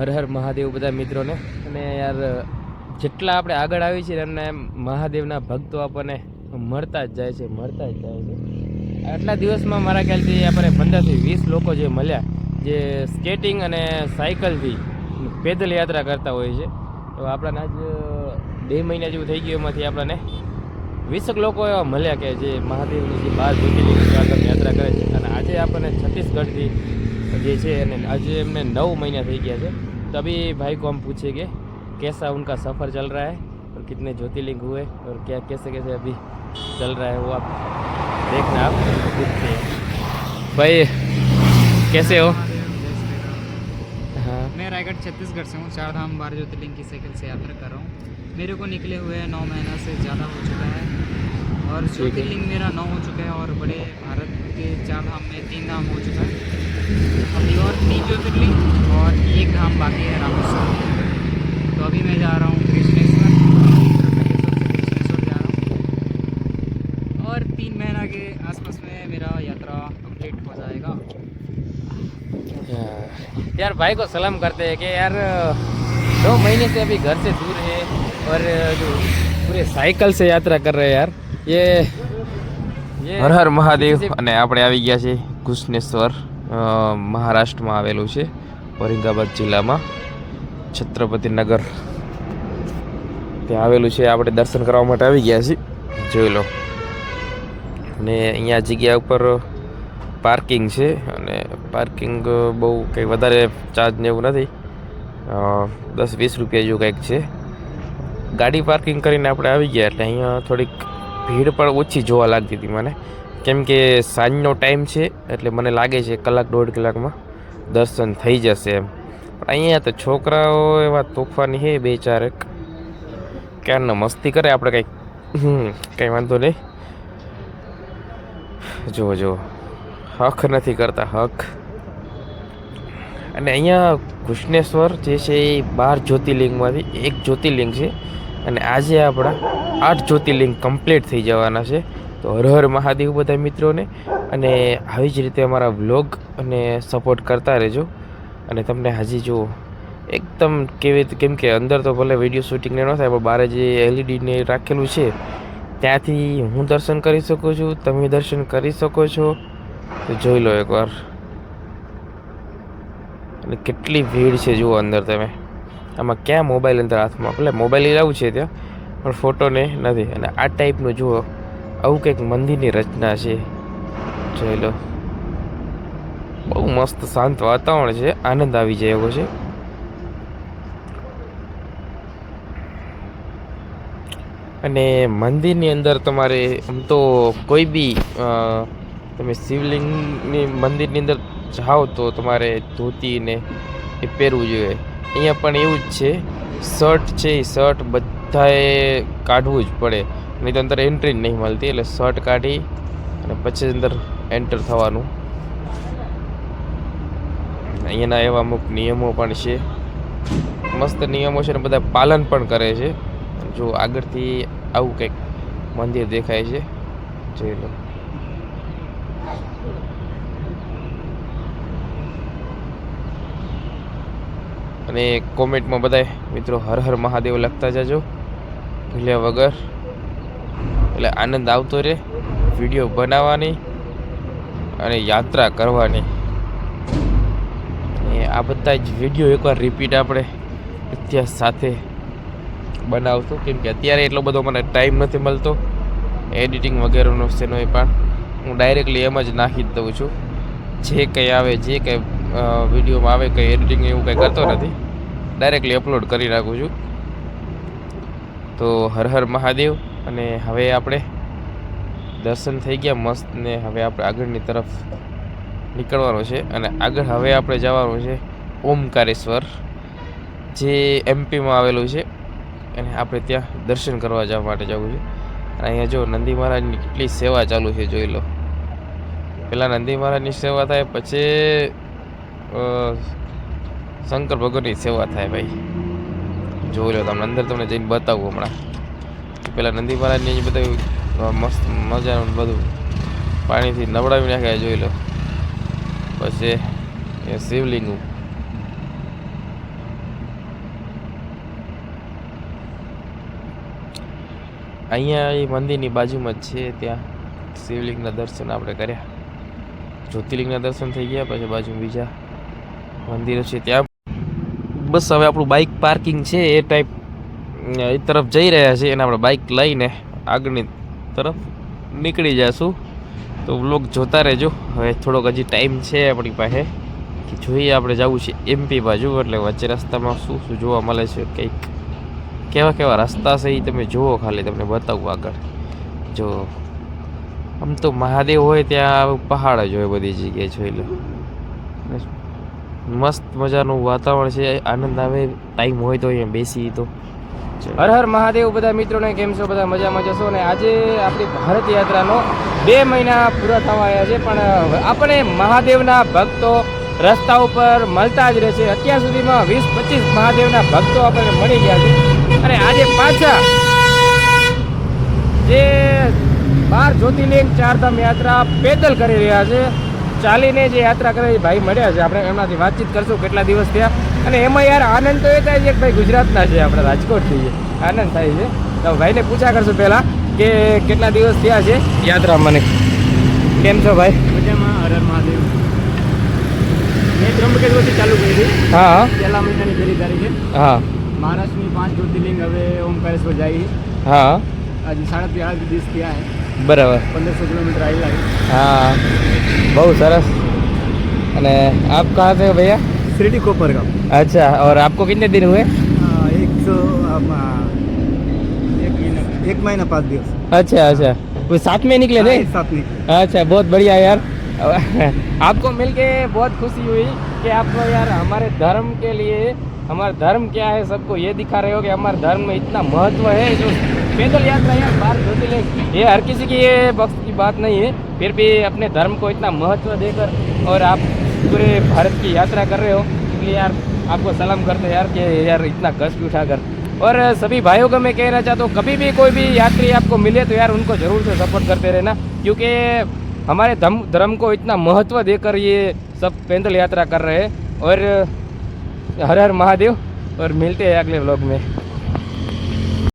હર હર મહાદેવ બધા મિત્રોને. અને યાર, જેટલા આપણે આગળ આવી છીએ એમને એમ મહાદેવના ભક્તો આપણને મળતા જ જાય છે, મળતા જ જાય છે. આટલા દિવસમાં મારા ખ્યાલથી આપણે પંદરથી વીસ લોકો જે મળ્યા, જે સ્કેટિંગ અને સાયકલથી પેદલ યાત્રા કરતા હોય છે. તો આપણાને આજ બે મહિના જેવું થઈ ગયું એમાંથી આપણને. વીસક લોકો એવા મળ્યા કે જે મહાદેવની જે બાર જ્યોતિર્લિંગ યાત્રા કરે છે. અને આજે આપણને છત્તીસગઢથી જે છે અને આજે એમને નવ મહિના થઈ ગયા છે. તો अभी भाई को हम पूछेंगे कैसा उनका सफ़र चल रहा है और कितने ज्योतिर्लिंग हुए और क्या कैसे कैसे अभी चल रहा है वो आप देखना आप पूछते हैं। भाई कैसे हो? हाँ। मैं रायगढ़ छत्तीसगढ़ से हूँ चार धाम बारह ज्योतिर्लिंग की साइकिल से यात्रा कर रहा हूँ। मेरे को निकले हुए नौ महीना से ज़्यादा हो चुका है और ज्योतिर्लिंग मेरा नौ हो चुका है और बड़े भारत के चार धाम में तीन धाम हो चुका है। अभी और तीन ज्योतिर्लिंग और एक धाम बाकी है रामेश्वर तो अभी मैं जा रहा हूँ कृष्णेश्वर त्र्यंबकेश्वर से कृष्णेश्वर जा रहा हूँ और तीन महीना के आसपास में मेरा यात्रा कंप्लीट हो जाएगा हाँ। यार भाई को सलाम करते हैं कि यार दो महीने से अभी घर से दूर है और जो पूरे साइकिल से यात्रा कर रहे हैं यार ये ये હર હર મહાદેવ અને આપણે આવી ગયા છે કૃષ્ણેશ્વર અ, મહારાષ્ટ્રમાં આવેલું છે, ઔરંગાબાદ જિલ્લામાં છત્રપતિનગર ત્યાં આવેલું છે, આપણે દર્શન કરવા માટે આવી ગયા છીએ, જોઈ લો. અને અહીંયા જગ્યા ઉપર પાર્કિંગ છે, અને પાર્કિંગ બહુ કંઈ વધારે ચાર્જ ને એવું નથી. દસ વીસ રૂપિયા જેવું કંઈક છે. ગાડી પાર્કિંગ કરીને આપણે આવી ગયા, એટલે અહીંયા થોડીક ભીડ પણ ઓછી જોવા લાગતી હતી મને. કેમ કે સાંજનો ટાઈમ છે, એટલે મને લાગે છે કલાક દોઢ કલાકમાં દર્શન થઈ જશે એમ. પણ અહીંયા તો છોકરાઓ એવા તોફાની છે બે ચારેક ક્યારના મસ્તી કરે આપણે કંઈક? કંઈ વાંધો નહીં. જુઓ જુઓ. હક નથી કરતા, હક. અને અહીંયા કૃષ્ણેશ્વર જે છે એ બાર જ્યોતિર્લિંગમાંથી એક જ્યોતિર્લિંગ છે. અને આજે આપણા આઠ જ્યોતિર્લિંગ કમ્પ્લીટ થઈ જવાના છે. તો હર હર મહાદેવ બધા મિત્રોને. અને આવી જ રીતે અમારા વ્લોગ અને સપોર્ટ કરતા રહેજો. અને તમને હજી જુઓ એકદમ કેવી કેમ કે અંદર તો ભલે વીડિયો શૂટિંગને ન થાય, પણ બહાર જે એલઈડીને રાખેલું છે, ત્યાંથી હું દર્શન કરી શકું છું, તમે દર્શન કરી શકો છો. તો જોઈ લો એકવાર. અને કેટલી ભીડ છે જુઓ અંદર તમે. આમાં ક્યાં મોબાઈલ અંદર હાથમાં? ભલે મોબાઈલ લાવું છે ત્યાં, પણ ફોટો ને નથી. અને આ ટાઈપનું જુઓ. આવું કંઈક મંદિરની રચના છે. જોઈ લો. બહુ મસ્ત શાંત વાતાવરણ છે. આનંદ આવી જાય એવો છે. અને મંદિરની અંદર તમારે આમ તો કોઈ બી તમે શિવલિંગની મંદિરની અંદર જાઓ તો તમારે ધોતી ને એ પહેરવું જોઈએ. અહીંયા પણ એવું જ છે. શર્ટ છે, એ શર્ટ બધાએ કાઢવું જ પડે. નહીં તો અંદર એન્ટ્રી જ નહીં મળતી, એટલે શર્ટ કાઢી અને પછી અંદર એન્ટર થવાનું. અહીંયાના એવા અમુક નિયમો પણ છે. મસ્ત નિયમો છે ને બધા પાલન પણ કરે છે. જો આગળથી આવું કંઈક મંદિર દેખાય છે, જોઈ લો. અને કોમેન્ટમાં બધાય મિત્રો હર હર મહાદેવ લખતા જજો. ભૂલ્યા વગર. એટલે આનંદ આવતો રહે, વીડિયો બનાવવાની અને યાત્રા કરવાની. આ બધા જ વીડિયો એકવાર રિપીટ આપણે ઇતિહાસ સાથે બનાવતો કેમ કે અત્યારે એટલો બધો મને ટાઈમ નથી મળતો. એડિટિંગ વગેરેનો સેનો એ પણ. હું ડાયરેક્ટલી એમ જ નાખી જ દઉં છું. જે કંઈ આવે, જે કંઈ વિડીયોમાં આવે કંઈ એડિટિંગ એવું કંઈ કરતો નથી. ડાયરેક્ટલી અપલોડ કરી નાખું છું. તો હર હર મહાદેવ અને હવે આપણે દર્શન થઈ ગયા મસ્ત ને હવે આપણે આગળની તરફ નીકળવાનું છે અને આગળ હવે આપણે જવાનું છે ઓમકારેશ્વર, જે એમપીમાં આવેલું છે. અને આપણે ત્યાં દર્શન કરવા જવા માટે જવું છે. અને અહીંયા જો નંદી મહારાજની કેટલી સેવા ચાલુ છે જોઈ લો. પહેલાં નંદી મહારાજની સેવા થાય, પછી શંકર ભગવાનની સેવા થાય ભાઈ. જોઈ લો તમને, અંદર તમને જઈને બતાવું હમણાં. પેલા નંદી મહારાજની બધું મસ્ત મજાનું બધું પાણીથી નબળાવી નાખ્યા જોઈ લો. પછી એ શિવલિંગ અહીંયા એ મંદિરની બાજુમાં જ છે, ત્યાં શિવલિંગના દર્શન આપણે કર્યા. જ્યોતિર્લિંગના દર્શન થઈ ગયા, પછી બાજુ બીજા. મંદિરો છે ત્યાં. બસ હવે આપણું બાઇક પાર્કિંગ છે, એ ટાઈપ એ તરફ જઈ રહ્યા છે, એને આપણે બાઇક લઈને આગળની તરફ નીકળી જઈશું તો વ્લોગ જોતા રહેજો. હવે થોડોક હજી ટાઈમ છે આપણી પાસે. કે જોઈએ આપણે જવું છે એમપી બાજુ, એટલે વચ્ચે રસ્તામાં શું શું જોવા મળે છે, કંઈક કેવા કેવા રસ્તા છે એ તમે જુઓ ખાલી, તમને બતાવું આગળ. જો, આમ તો મહાદેવ હોય ત્યાં પહાડ જ હોય બધી જગ્યાએ જોઈ લો. મસ્ત મજાનું વાતાવરણ છે, આનંદ આવે ટાઈમ હોય તો અહીંયા બેસી તો. હર હર મહાદેવ, બધા મિત્રોને કેમ છો? બધા મજામાં જશો? ને આજે આપણી ભારત યાત્રાનો બે મહિના પૂરા થવા આવ્યા છે, પણ આપણે મહાદેવના ભક્તો રસ્તા ઉપર મળતા જ રહે છે અત્યાર સુધીમાં વીસ પચીસ મહાદેવના ભક્તો આપણને મળી ગયા છે. અને આજે પાછા જે બાર જ્યોતિર્લિંગ ચારધામ યાત્રા પેદલ કરી રહ્યા છે. ચાલીને જે યાત્રા કરે એ ભાઈ મળ્યા છે. આપણે એમનાથી વાતચીત કરશું કેટલા દિવસ થયા. અને એમાં યાર આનંદ તો એ થાય છે કે ભાઈ ગુજરાતના છે આપણે રાજકોટથી છે. આનંદ થાય છે. તો ભાઈને પૂછા કરશું પહેલાં કે કેટલા દિવસ થયા છે યાત્રા મને કેમ છો ભાઈ? મજામાં હર મહાદેવ. મેં ત્રંબકેશ્વરથી ચાલુ કરી હતી. હા. પહેલા મહિનાની પહેલી તારીખે. હા. મહારાષ્ટ્રની પાંચ જ્યોતિર્લિંગ હવે ઓમકારેશ્વર જાય હા. આજે સાડા ત્રણ દિવસ થયા બરાબર पंद्रह सौ किलोमीटर आएगा हाँ बहुत सरस અને आप कहाँ से हो भैया शिरडी कोपर का अच्छा और आपको कितने दिन हुए एक सौ एक महीना एक महीना पाँच दिवस अच्छा अच्छा वो साथ में निकले थे साथ में अच्छा बहुत बढ़िया यार आपको मिलके बहुत खुशी हुई कि आप यार हमारे धर्म के लिए हमारा धर्म क्या है सबको ये दिखा रहे हो कि हमारे धर्म में इतना महत्व है जो पैदल यात्रा यार बाहर ज्योतिर्लिंग ये हर किसी की ये वक्त की बात नहीं है। फिर भी अपने धर्म को इतना महत्व देकर और आप पूरे भारत की यात्रा कर रहे हो, इसलिए यार आपको सलाम करते हैं यार कि यार इतना कष्ट उठाकर। और सभी भाइयों को मैं कहना चाहता हूँ, कभी भी कोई भी यात्री आपको मिले तो यार उनको ज़रूर से सपोर्ट करते रहना, क्योंकि हमारे धर्म धर्म को इतना महत्व देकर ये सब पैदल यात्रा कर रहे हैं। और हर हर महादेव, और मिलते हैं अगले व्लॉग में।